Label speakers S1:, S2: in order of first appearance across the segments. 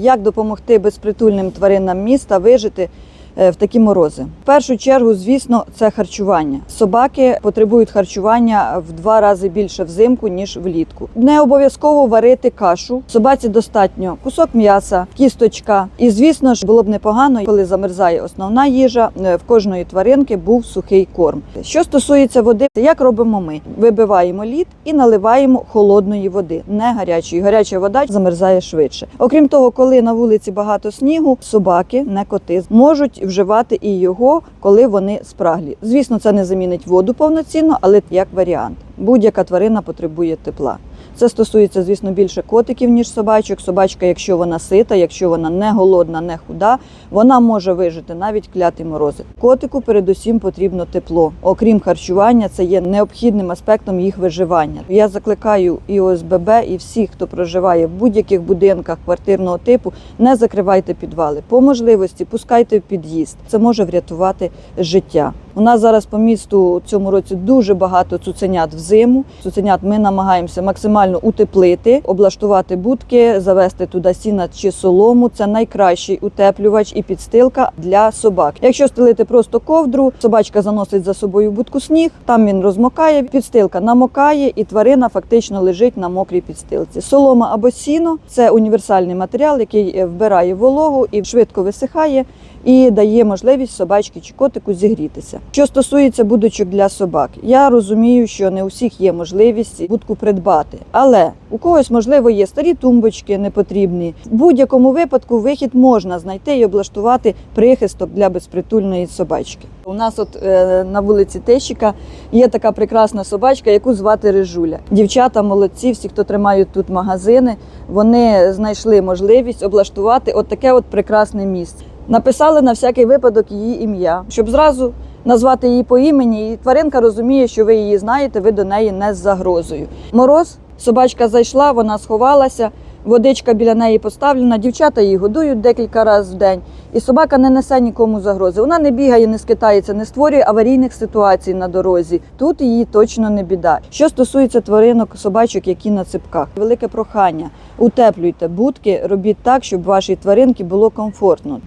S1: Як допомогти безпритульним тваринам міста вижити в такі морози? В першу чергу, звісно, це харчування. Собаки потребують харчування в два рази більше взимку ніж влітку. Не обов'язково варити кашу. Собаці достатньо кусок м'яса, кісточка. І звісно ж було б непогано, коли замерзає основна їжа. е, В кожної тваринки був сухий корм. Що стосується води, як робимо ми? Вибиваємо лід і наливаємо холодної води, не гарячої. Гаряча вода замерзає швидше. Окрім того, коли на вулиці багато снігу, собаки, не коти, можуть вживати і його, коли вони спраглі. Звісно, це не замінить воду повноцінно, але як варіант. Будь-яка тварина потребує тепла. Це стосується, звісно, більше котиків, ніж собачок. Собачка, якщо вона сита, якщо вона не голодна, не худа, вона може вижити навіть кляті морози. Котику передусім потрібно тепло. Окрім харчування, це є необхідним аспектом їх виживання. Я закликаю і ОСББ, і всіх, хто проживає в будь-яких будинках квартирного типу, не закривайте підвали. По можливості пускайте в під'їзд. Це може врятувати життя. У нас зараз по місту цьому році дуже багато цуценят взиму. Цуценят ми намагаємося максимально утеплити, облаштувати будки, завести туди сіна чи солому. Це найкращий утеплювач і підстилка для собак. Якщо стелити просто ковдру, собачка заносить за собою будку сніг, там він розмокає, підстилка намокає, і тварина фактично лежить на мокрій підстилці. Солома або сіно це універсальний матеріал, який е, вбирає вологу і швидко висихає і дає можливість собачці чи котику зігрітися. Що стосується будочок для собак, я розумію, що не у всіх є можливість будку придбати, але у когось можливо є старі тумбочки непотрібні. В будь-якому випадку вихід можна знайти і облаштувати прихисток для безпритульної собачки. У нас, от е, на вулиці Тещика, є така прекрасна собачка, яку звати Рижуля. Дівчата молодці, всі, хто тримають тут магазини, вони знайшли можливість облаштувати от таке от прекрасне місце. Написали на всякий випадок її ім'я, щоб зразу назвати її по імені, і тваринка розуміє, що ви її знаєте, ви до неї не з загрозою. Мороз, собачка зайшла, вона сховалася, водичка біля неї поставлена, дівчата її годують декілька разів в день, і собака не несе нікому загрози. Вона не бігає, не скитається, не створює аварійних ситуацій на дорозі. Тут її точно не біда. Що стосується тваринок, собачок, які на ципках, велике прохання: утеплюйте будки, робіть так, щоб вашій тваринці було комфортно.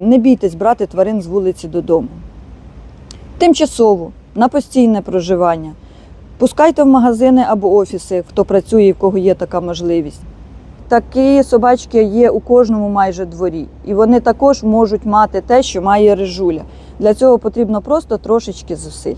S1: Не бійтесь брати тварин з вулиці додому. Тимчасово, на постійне проживання. Пускайте в магазини або офіси, хто працює, і в кого є така можливість. Такі собачки є у кожному майже дворі, і вони також можуть мати те, що має рижуля. Для цього потрібно просто трошечки зусиль.